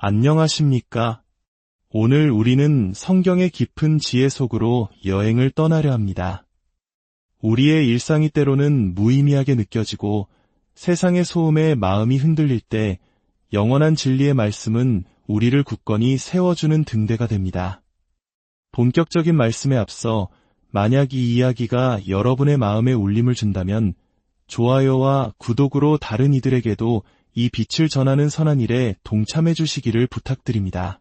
안녕하십니까? 오늘 우리는 성경의 깊은 지혜 속으로 여행을 떠나려 합니다. 우리의 일상이 때로는 무의미하게 느껴지고 세상의 소음에 마음이 흔들릴 때 영원한 진리의 말씀은 우리를 굳건히 세워주는 등대가 됩니다. 본격적인 말씀에 앞서 만약 이 이야기가 여러분의 마음에 울림을 준다면 좋아요와 구독으로 다른 이들에게도 이 빛을 전하는 선한 일에 동참해 주시기를 부탁드립니다.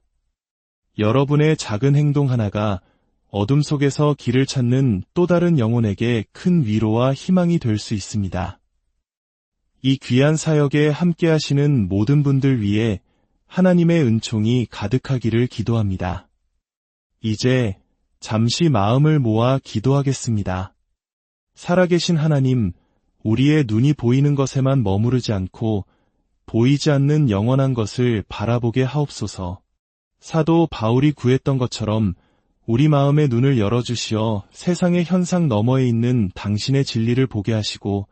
여러분의 작은 행동 하나가 어둠 속에서 길을 찾는 또 다른 영혼에게 큰 위로와 희망이 될 수 있습니다. 이 귀한 사역에 함께 하시는 모든 분들 위해 하나님의 은총이 가득하기를 기도합니다. 이제 잠시 마음을 모아 기도하겠습니다. 살아계신 하나님, 우리의 눈이 보이는 것에만 머무르지 않고 보이지 않는 영원한 것을 바라보게 하옵소서. 사도 바울이 구했던 것처럼 우리 마음의 눈을 열어주시어 세상의 현상 너머에 있는 당신의 진리를 보게 하시고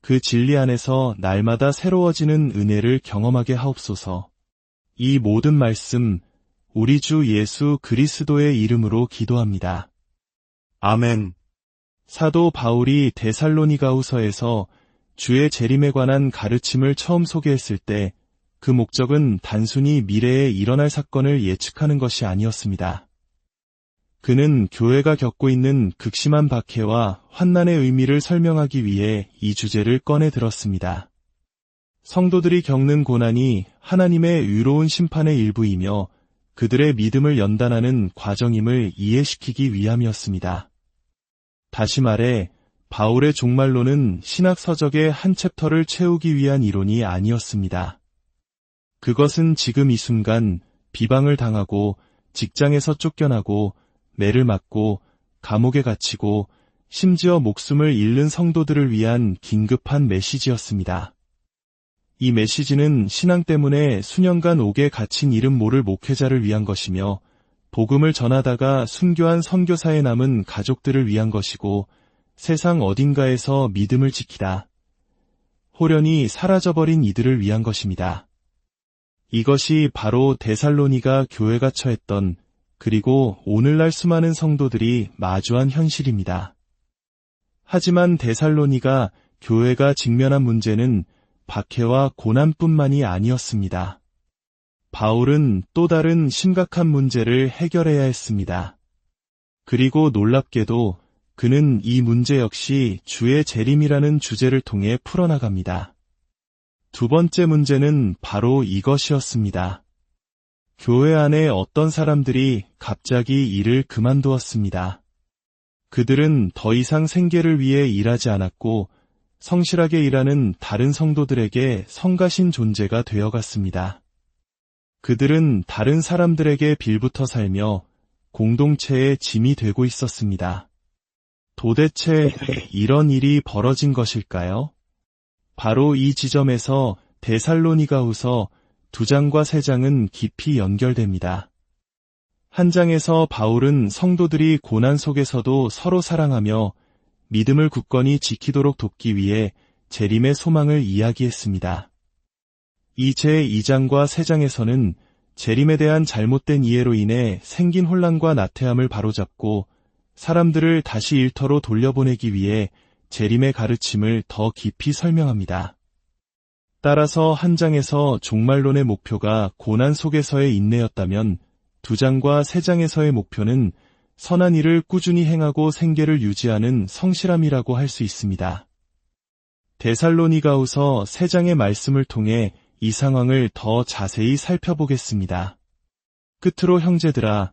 그 진리 안에서 날마다 새로워지는 은혜를 경험하게 하옵소서. 이 모든 말씀 우리 주 예수 그리스도의 이름으로 기도합니다. 아멘. 사도 바울이 데살로니가우서에서 주의 재림에 관한 가르침을 처음 소개했을 때 그 목적은 단순히 미래에 일어날 사건을 예측하는 것이 아니었습니다. 그는 교회가 겪고 있는 극심한 박해와 환난의 의미를 설명하기 위해 이 주제를 꺼내 들었습니다. 성도들이 겪는 고난이 하나님의 의로운 심판의 일부이며 그들의 믿음을 연단하는 과정임을 이해시키기 위함이었습니다. 다시 말해 바울의 종말론은 신학 서적의 한 챕터를 채우기 위한 이론이 아니었습니다. 그것은 지금 이 순간 비방을 당하고 직장에서 쫓겨나고 매를 맞고 감옥에 갇히고 심지어 목숨을 잃는 성도들을 위한 긴급한 메시지였습니다. 이 메시지는 신앙 때문에 수년간 옥에 갇힌 이름 모를 목회자를 위한 것이며 복음을 전하다가 순교한 선교사에 남은 가족들을 위한 것이고 세상 어딘가에서 믿음을 지키다. 호련히 사라져버린 이들을 위한 것입니다. 이것이 바로 데살로니가 교회가 처했던 그리고 오늘날 수많은 성도들이 마주한 현실입니다. 하지만 데살로니가 교회가 직면한 문제는 박해와 고난뿐만이 아니었습니다. 바울은 또 다른 심각한 문제를 해결해야 했습니다. 그리고 놀랍게도 그는 이 문제 역시 주의 재림이라는 주제를 통해 풀어나갑니다. 두 번째 문제는 바로 이것이었습니다. 교회 안에 어떤 사람들이 갑자기 일을 그만두었습니다. 그들은 더 이상 생계를 위해 일하지 않았고 성실하게 일하는 다른 성도들에게 성가신 존재가 되어갔습니다. 그들은 다른 사람들에게 빌붙어 살며 공동체의 짐이 되고 있었습니다. 도대체 이런 일이 벌어진 것일까요? 바로 이 지점에서 데살로니가 후서 두 장과 세 장은 깊이 연결됩니다. 한 장에서 바울은 성도들이 고난 속에서도 서로 사랑하며 믿음을 굳건히 지키도록 돕기 위해 재림의 소망을 이야기했습니다. 이 제2장과 3장에서는 재림에 대한 잘못된 이해로 인해 생긴 혼란과 나태함을 바로잡고 사람들을 다시 일터로 돌려보내기 위해 재림의 가르침을 더 깊이 설명합니다. 따라서 한 장에서 종말론의 목표가 고난 속에서의 인내였다면 두 장과 세 장에서의 목표는 선한 일을 꾸준히 행하고 생계를 유지하는 성실함이라고 할 수 있습니다. 데살로니가우서 세 장의 말씀을 통해 이 상황을 더 자세히 살펴보겠습니다. 끝으로 형제들아,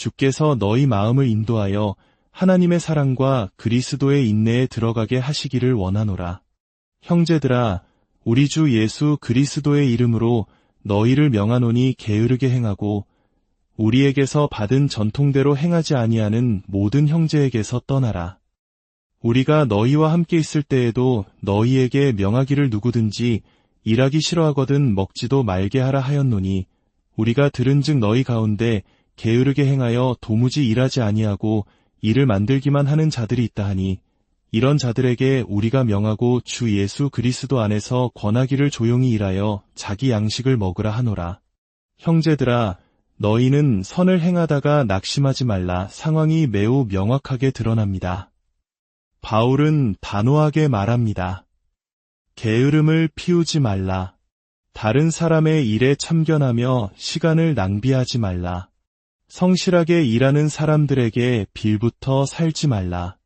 주께서 너희 마음을 인도하여 하나님의 사랑과 그리스도의 인내에 들어가게 하시기를 원하노라. 형제들아, 우리 주 예수 그리스도의 이름으로 너희를 명하노니 게으르게 행하고 우리에게서 받은 전통대로 행하지 아니하는 모든 형제에게서 떠나라. 우리가 너희와 함께 있을 때에도 너희에게 명하기를 누구든지 일하기 싫어하거든 먹지도 말게 하라 하였노니 우리가 들은즉 너희 가운데 게으르게 행하여 도무지 일하지 아니하고 일을 만들기만 하는 자들이 있다 하니 이런 자들에게 우리가 명하고 주 예수 그리스도 안에서 권하기를 조용히 일하여 자기 양식을 먹으라 하노라. 형제들아, 너희는 선을 행하다가 낙심하지 말라 상황이 매우 명확하게 드러납니다. 바울은 단호하게 말합니다. 게으름을 피우지 말라. 다른 사람의 일에 참견하며 시간을 낭비하지 말라. 성실하게 일하는 사람들에게 빌부터 살지 말라.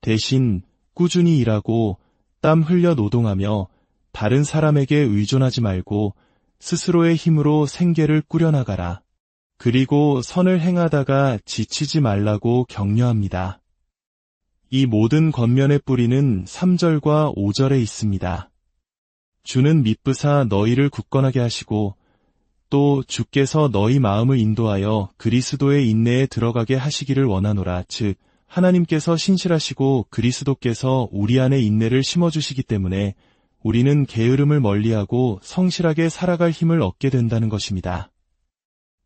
대신 꾸준히 일하고 땀 흘려 노동하며 다른 사람에게 의존하지 말고 스스로의 힘으로 생계를 꾸려나가라. 그리고 선을 행하다가 지치지 말라고 격려합니다. 이 모든 권면의 뿌리는 3절과 5절에 있습니다. 주는 미쁘사 너희를 굳건하게 하시고 또 주께서 너희 마음을 인도하여 그리스도의 인내에 들어가게 하시기를 원하노라. 즉 하나님께서 신실하시고 그리스도께서 우리 안에 인내를 심어주시기 때문에 우리는 게으름을 멀리하고 성실하게 살아갈 힘을 얻게 된다는 것입니다.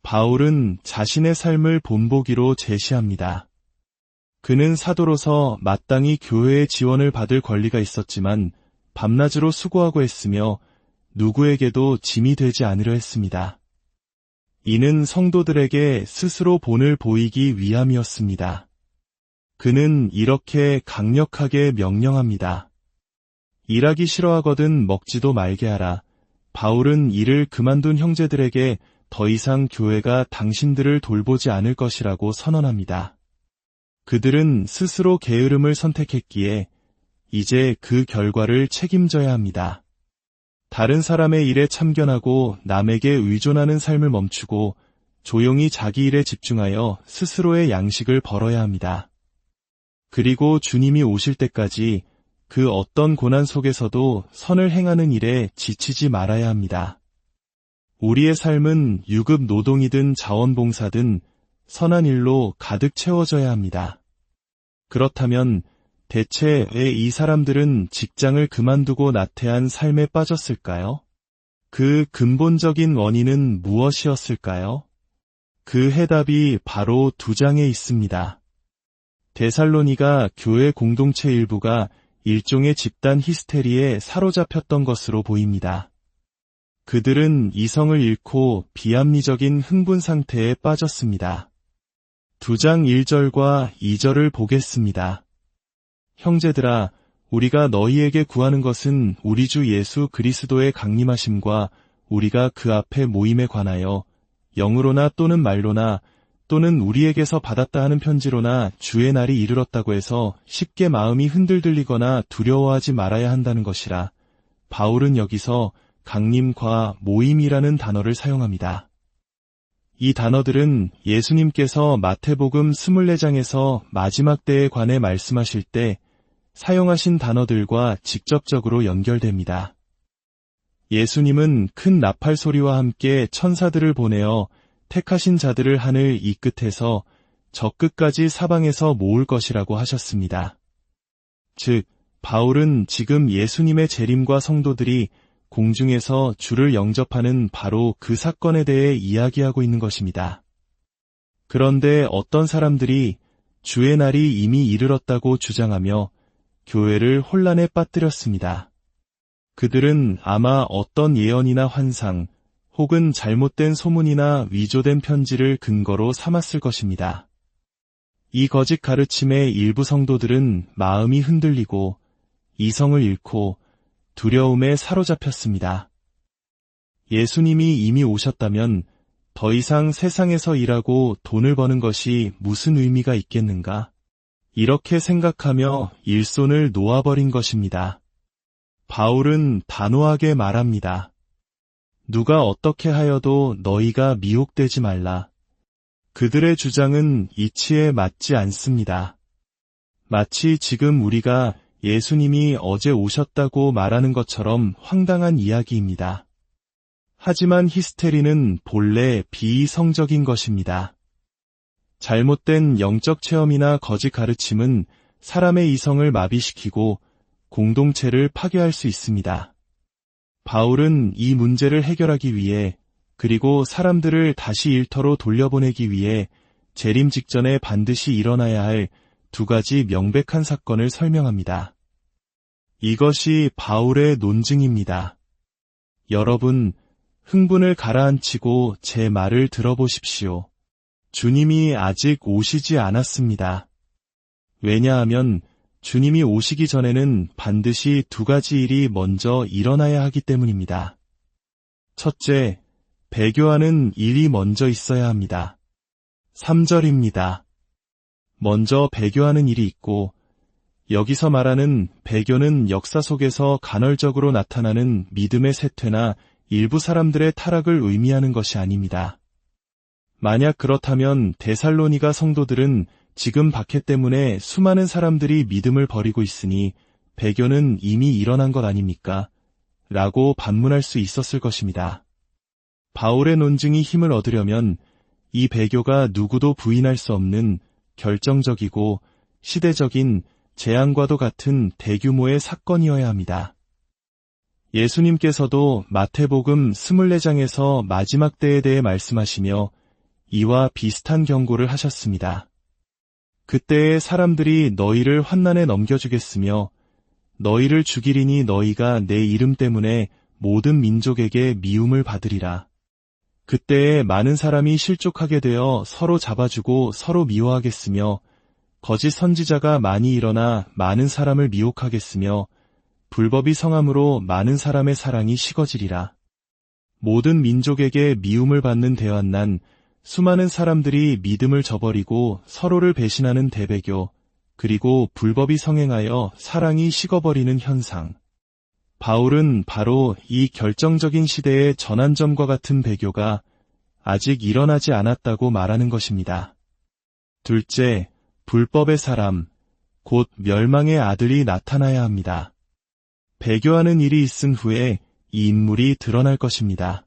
바울은 자신의 삶을 본보기로 제시합니다. 그는 사도로서 마땅히 교회의 지원을 받을 권리가 있었지만 밤낮으로 수고하고 했으며 누구에게도 짐이 되지 않으려 했습니다. 이는 성도들에게 스스로 본을 보이기 위함이었습니다. 그는 이렇게 강력하게 명령합니다. 일하기 싫어하거든 먹지도 말게 하라. 바울은 이를 그만둔 형제들에게 더 이상 교회가 당신들을 돌보지 않을 것이라고 선언합니다. 그들은 스스로 게으름을 선택했기에 이제 그 결과를 책임져야 합니다. 다른 사람의 일에 참견하고 남에게 의존하는 삶을 멈추고 조용히 자기 일에 집중하여 스스로의 양식을 벌어야 합니다. 그리고 주님이 오실 때까지 그 어떤 고난 속에서도 선을 행하는 일에 지치지 말아야 합니다. 우리의 삶은 유급 노동이든 자원봉사든 선한 일로 가득 채워져야 합니다. 그렇다면 대체 왜 이 사람들은 직장을 그만두고 나태한 삶에 빠졌을까요? 그 근본적인 원인은 무엇이었을까요? 그 해답이 바로 두 장에 있습니다. 데살로니가 교회 공동체 일부가 일종의 집단 히스테리에 사로잡혔던 것으로 보입니다. 그들은 이성을 잃고 비합리적인 흥분 상태에 빠졌습니다. 두 장 1절과 2절을 보겠습니다. 형제들아, 우리가 너희에게 구하는 것은 우리 주 예수 그리스도의 강림하심과 우리가 그 앞에 모임에 관하여 영으로나 또는 말로나 또는 우리에게서 받았다 하는 편지로나 주의 날이 이르렀다고 해서 쉽게 마음이 흔들들리거나 두려워하지 말아야 한다는 것이라. 바울은 여기서 강림과 모임이라는 단어를 사용합니다. 이 단어들은 예수님께서 마태복음 24장에서 마지막 때에 관해 말씀하실 때 사용하신 단어들과 직접적으로 연결됩니다. 예수님은 큰 나팔 소리와 함께 천사들을 보내어 택하신 자들을 하늘 이 끝에서 저 끝까지 사방에서 모을 것이라고 하셨습니다. 즉, 바울은 지금 예수님의 재림과 성도들이 공중에서 주를 영접하는 바로 그 사건에 대해 이야기하고 있는 것입니다. 그런데 어떤 사람들이 주의 날이 이미 이르렀다고 주장하며 교회를 혼란에 빠뜨렸습니다. 그들은 아마 어떤 예언이나 환상, 혹은 잘못된 소문이나 위조된 편지를 근거로 삼았을 것입니다. 이 거짓 가르침의 일부 성도들은 마음이 흔들리고 이성을 잃고 두려움에 사로잡혔습니다. 예수님이 이미 오셨다면 더 이상 세상에서 일하고 돈을 버는 것이 무슨 의미가 있겠는가? 이렇게 생각하며 일손을 놓아버린 것입니다. 바울은 단호하게 말합니다. 누가 어떻게 하여도 너희가 미혹되지 말라. 그들의 주장은 이치에 맞지 않습니다. 마치 지금 우리가 예수님이 어제 오셨다고 말하는 것처럼 황당한 이야기입니다. 하지만 히스테리는 본래 비이성적인 것입니다. 잘못된 영적 체험이나 거짓 가르침은 사람의 이성을 마비시키고 공동체를 파괴할 수 있습니다. 바울은 이 문제를 해결하기 위해 그리고 사람들을 다시 일터로 돌려보내기 위해 재림 직전에 반드시 일어나야 할 두 가지 명백한 사건을 설명합니다. 이것이 바울의 논증입니다. 여러분, 흥분을 가라앉히고 제 말을 들어보십시오. 주님이 아직 오시지 않았습니다. 왜냐하면 주님이 오시기 전에는 반드시 두 가지 일이 먼저 일어나야 하기 때문입니다. 첫째, 배교하는 일이 먼저 있어야 합니다. 3절입니다. 먼저 배교하는 일이 있고, 여기서 말하는 배교는 역사 속에서 간헐적으로 나타나는 믿음의 쇠퇴나 일부 사람들의 타락을 의미하는 것이 아닙니다. 만약 그렇다면 데살로니가 성도들은 지금 박해 때문에 수많은 사람들이 믿음을 버리고 있으니 배교는 이미 일어난 것 아닙니까? 라고 반문할 수 있었을 것입니다. 바울의 논증이 힘을 얻으려면 이 배교가 누구도 부인할 수 없는 결정적이고 시대적인 재앙과도 같은 대규모의 사건이어야 합니다. 예수님께서도 마태복음 24장에서 마지막 때에 대해 말씀하시며 이와 비슷한 경고를 하셨습니다. 그때에 사람들이 너희를 환난에 넘겨주겠으며 너희를 죽이리니 너희가 내 이름 때문에 모든 민족에게 미움을 받으리라. 그때에 많은 사람이 실족하게 되어 서로 잡아주고 서로 미워하겠으며 거짓 선지자가 많이 일어나 많은 사람을 미혹하겠으며 불법이 성함으로 많은 사람의 사랑이 식어지리라. 모든 민족에게 미움을 받는 대환난 수많은 사람들이 믿음을 저버리고 서로를 배신하는 대배교, 그리고 불법이 성행하여 사랑이 식어버리는 현상. 바울은 바로 이 결정적인 시대의 전환점과 같은 배교가 아직 일어나지 않았다고 말하는 것입니다. 둘째, 불법의 사람, 곧 멸망의 아들이 나타나야 합니다. 배교하는 일이 있은 후에 이 인물이 드러날 것입니다.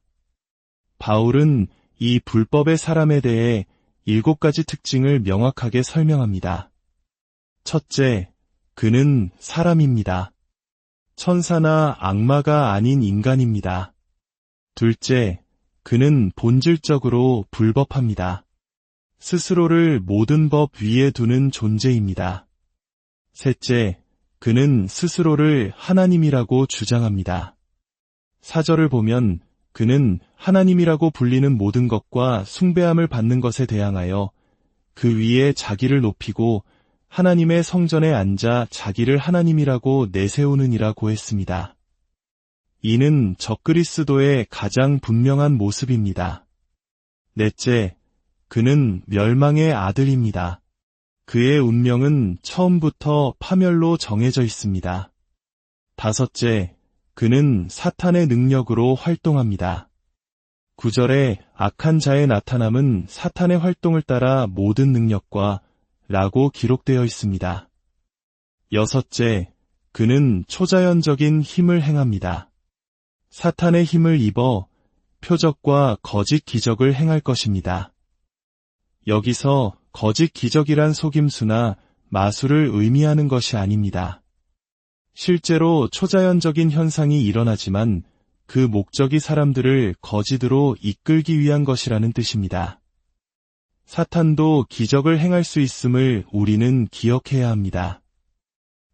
바울은 이 불법의 사람에 대해 일곱 가지 특징을 명확하게 설명합니다. 첫째, 그는 사람입니다. 천사나 악마가 아닌 인간입니다. 둘째, 그는 본질적으로 불법합니다. 스스로를 모든 법 위에 두는 존재입니다. 셋째, 그는 스스로를 하나님이라고 주장합니다. 사절을 보면 그는 하나님이라고 불리는 모든 것과 숭배함을 받는 것에 대항하여 그 위에 자기를 높이고 하나님의 성전에 앉아 자기를 하나님이라고 내세우느니라고 했습니다. 이는 적그리스도의 가장 분명한 모습입니다. 넷째, 그는 멸망의 아들입니다. 그의 운명은 처음부터 파멸로 정해져 있습니다. 다섯째, 그는 사탄의 능력으로 활동합니다. 구절에 악한 자의 나타남은 사탄의 활동을 따라 모든 능력과 라고 기록되어 있습니다. 여섯째, 그는 초자연적인 힘을 행합니다. 사탄의 힘을 입어 표적과 거짓 기적을 행할 것입니다. 여기서 거짓 기적이란 속임수나 마술을 의미하는 것이 아닙니다. 실제로 초자연적인 현상이 일어나지만 그 목적이 사람들을 거짓으로 이끌기 위한 것이라는 뜻입니다. 사탄도 기적을 행할 수 있음을 우리는 기억해야 합니다.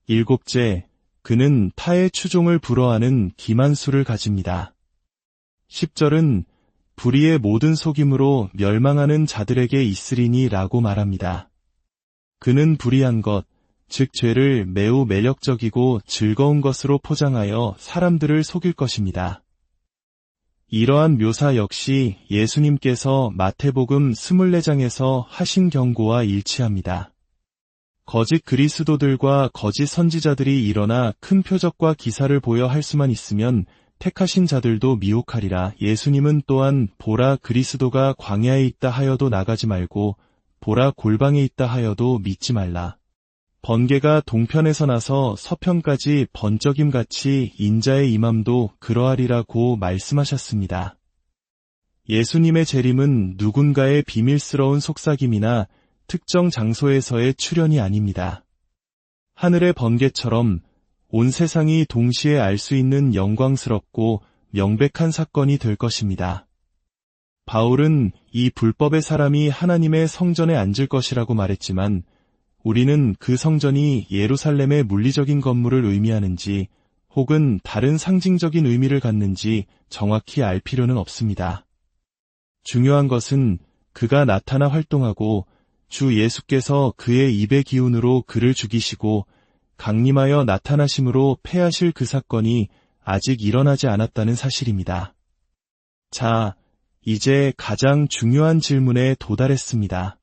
일곱째, 그는 타의 추종을 불허하는 기만수를 가집니다. 10절은 불의의 모든 속임으로 멸망하는 자들에게 있으리니 라고 말합니다. 그는 불의한 것, 즉 죄를 매우 매력적이고 즐거운 것으로 포장하여 사람들을 속일 것입니다. 이러한 묘사 역시 예수님께서 마태복음 24장에서 하신 경고와 일치합니다. 거짓 그리스도들과 거짓 선지자들이 일어나 큰 표적과 기사를 보여 할 수만 있으면 택하신 자들도 미혹하리라. 예수님은 또한 보라 그리스도가 광야에 있다 하여도 나가지 말고 보라 골방에 있다 하여도 믿지 말라. 번개가 동편에서 나서 서편까지 번쩍임 같이 인자의 임함도 그러하리라고 말씀하셨습니다. 예수님의 재림은 누군가의 비밀스러운 속삭임이나 특정 장소에서의 출현이 아닙니다. 하늘의 번개처럼 온 세상이 동시에 알 수 있는 영광스럽고 명백한 사건이 될 것입니다. 바울은 이 불법의 사람이 하나님의 성전에 앉을 것이라고 말했지만 우리는 그 성전이 예루살렘의 물리적인 건물을 의미하는지 혹은 다른 상징적인 의미를 갖는지 정확히 알 필요는 없습니다. 중요한 것은 그가 나타나 활동하고 주 예수께서 그의 입의 기운으로 그를 죽이시고 강림하여 나타나심으로 패하실 그 사건이 아직 일어나지 않았다는 사실입니다. 자, 이제 가장 중요한 질문에 도달했습니다.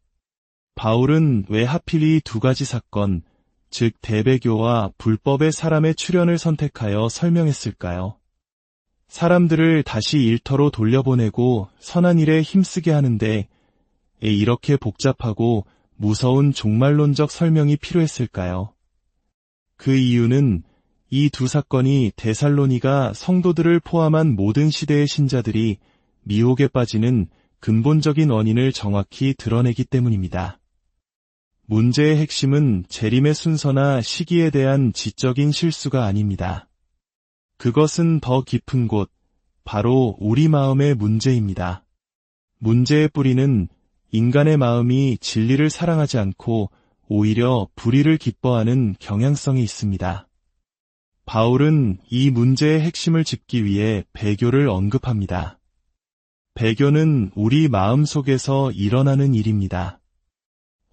바울은 왜 하필 이 두 가지 사건, 즉 대배교와 불법의 사람의 출현을 선택하여 설명했을까요? 사람들을 다시 일터로 돌려보내고 선한 일에 힘쓰게 하는데 이렇게 복잡하고 무서운 종말론적 설명이 필요했을까요? 그 이유는 이 두 사건이 데살로니가 성도들을 포함한 모든 시대의 신자들이 미혹에 빠지는 근본적인 원인을 정확히 드러내기 때문입니다. 문제의 핵심은 재림의 순서나 시기에 대한 지적인 실수가 아닙니다. 그것은 더 깊은 곳, 바로 우리 마음의 문제입니다. 문제의 뿌리는 인간의 마음이 진리를 사랑하지 않고 오히려 불의를 기뻐하는 경향성이 있습니다. 바울은 이 문제의 핵심을 짚기 위해 배교를 언급합니다. 배교는 우리 마음 속에서 일어나는 일입니다.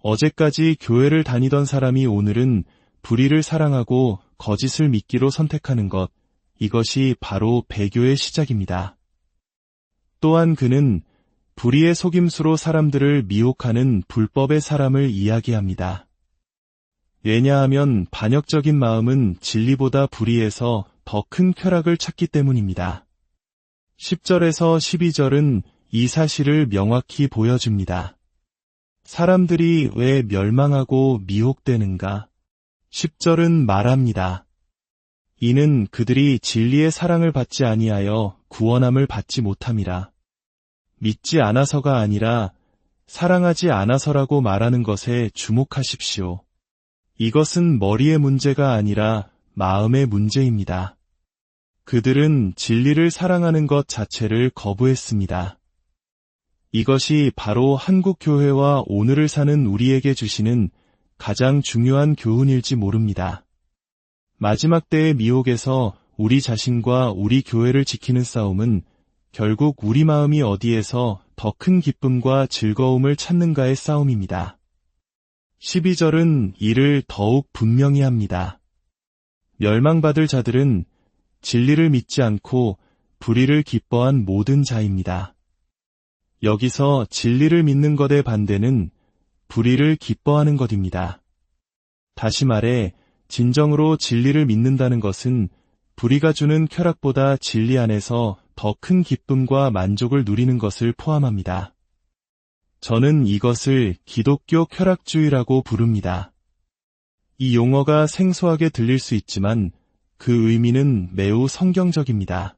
어제까지 교회를 다니던 사람이 오늘은 불의를 사랑하고 거짓을 믿기로 선택하는 것, 이것이 바로 배교의 시작입니다. 또한 그는 불의의 속임수로 사람들을 미혹하는 불법의 사람을 이야기합니다. 왜냐하면 반역적인 마음은 진리보다 불의에서 더 큰 쾌락을 찾기 때문입니다. 10절에서 12절은 이 사실을 명확히 보여줍니다. 사람들이 왜 멸망하고 미혹되는가? 10절은 말합니다. 이는 그들이 진리의 사랑을 받지 아니하여 구원함을 받지 못함이라. 믿지 않아서가 아니라 사랑하지 않아서라고 말하는 것에 주목하십시오. 이것은 머리의 문제가 아니라 마음의 문제입니다. 그들은 진리를 사랑하는 것 자체를 거부했습니다. 이것이 바로 한국 교회와 오늘을 사는 우리에게 주시는 가장 중요한 교훈일지 모릅니다. 마지막 때의 미혹에서 우리 자신과 우리 교회를 지키는 싸움은 결국 우리 마음이 어디에서 더 큰 기쁨과 즐거움을 찾는가의 싸움입니다. 12절은 이를 더욱 분명히 합니다. 멸망받을 자들은 진리를 믿지 않고 불의를 기뻐한 모든 자입니다. 여기서 진리를 믿는 것의 반대는 불의를 기뻐하는 것입니다. 다시 말해 진정으로 진리를 믿는다는 것은 불의가 주는 쾌락보다 진리 안에서 더 큰 기쁨과 만족을 누리는 것을 포함합니다. 저는 이것을 기독교 쾌락주의라고 부릅니다. 이 용어가 생소하게 들릴 수 있지만 그 의미는 매우 성경적입니다.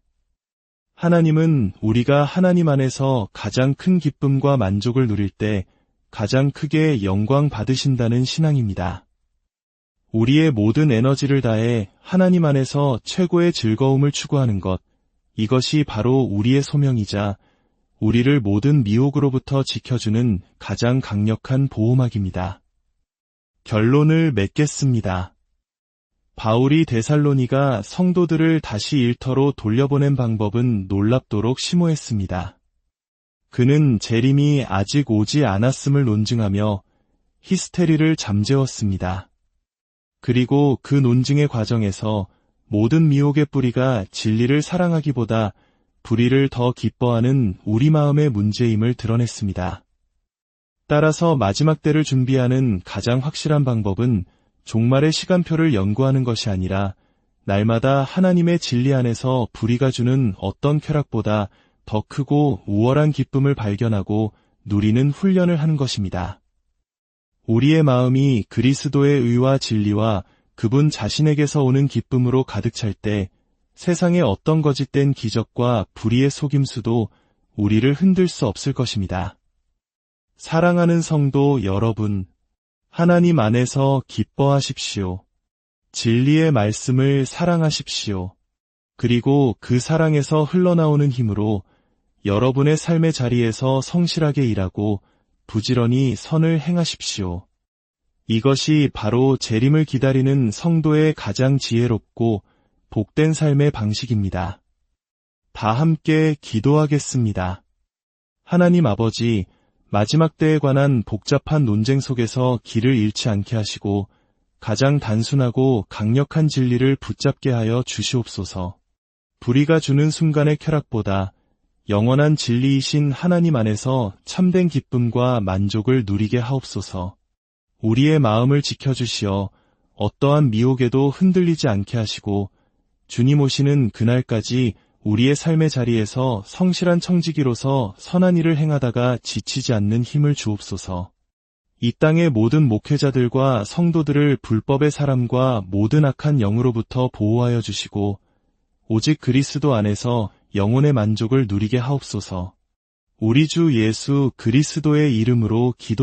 하나님은 우리가 하나님 안에서 가장 큰 기쁨과 만족을 누릴 때 가장 크게 영광 받으신다는 신앙입니다. 우리의 모든 에너지를 다해 하나님 안에서 최고의 즐거움을 추구하는 것, 이것이 바로 우리의 소명이자 우리를 모든 미혹으로부터 지켜주는 가장 강력한 보호막입니다. 결론을 맺겠습니다. 바울이 데살로니가 성도들을 다시 일터로 돌려보낸 방법은 놀랍도록 심오했습니다. 그는 재림이 아직 오지 않았음을 논증하며 히스테리를 잠재웠습니다. 그리고 그 논증의 과정에서 모든 미혹의 뿌리가 진리를 사랑하기보다 불의를 더 기뻐하는 우리 마음의 문제임을 드러냈습니다. 따라서 마지막 때를 준비하는 가장 확실한 방법은 종말의 시간표를 연구하는 것이 아니라 날마다 하나님의 진리 안에서 불의가 주는 어떤 쾌락보다 더 크고 우월한 기쁨을 발견하고 누리는 훈련을 하는 것입니다. 우리의 마음이 그리스도의 의와 진리와 그분 자신에게서 오는 기쁨으로 가득 찰 때 세상의 어떤 거짓된 기적과 불의의 속임수도 우리를 흔들 수 없을 것입니다. 사랑하는 성도 여러분, 하나님 안에서 기뻐하십시오. 진리의 말씀을 사랑하십시오. 그리고 그 사랑에서 흘러나오는 힘으로 여러분의 삶의 자리에서 성실하게 일하고 부지런히 선을 행하십시오. 이것이 바로 재림을 기다리는 성도의 가장 지혜롭고 복된 삶의 방식입니다. 다 함께 기도하겠습니다. 하나님 아버지, 마지막 때에 관한 복잡한 논쟁 속에서 길을 잃지 않게 하시고 가장 단순하고 강력한 진리를 붙잡게 하여 주시옵소서. 불의가 주는 순간의 쾌락보다 영원한 진리이신 하나님 안에서 참된 기쁨과 만족을 누리게 하옵소서. 우리의 마음을 지켜주시어 어떠한 미혹에도 흔들리지 않게 하시고 주님 오시는 그날까지 우리의 삶의 자리에서 성실한 청지기로서 선한 일을 행하다가 지치지 않는 힘을 주옵소서. 이 땅의 모든 목회자들과 성도들을 불법의 사람과 모든 악한 영으로부터 보호하여 주시고 오직 그리스도 안에서 영혼의 만족을 누리게 하옵소서. 우리 주 예수 그리스도의 이름으로 기도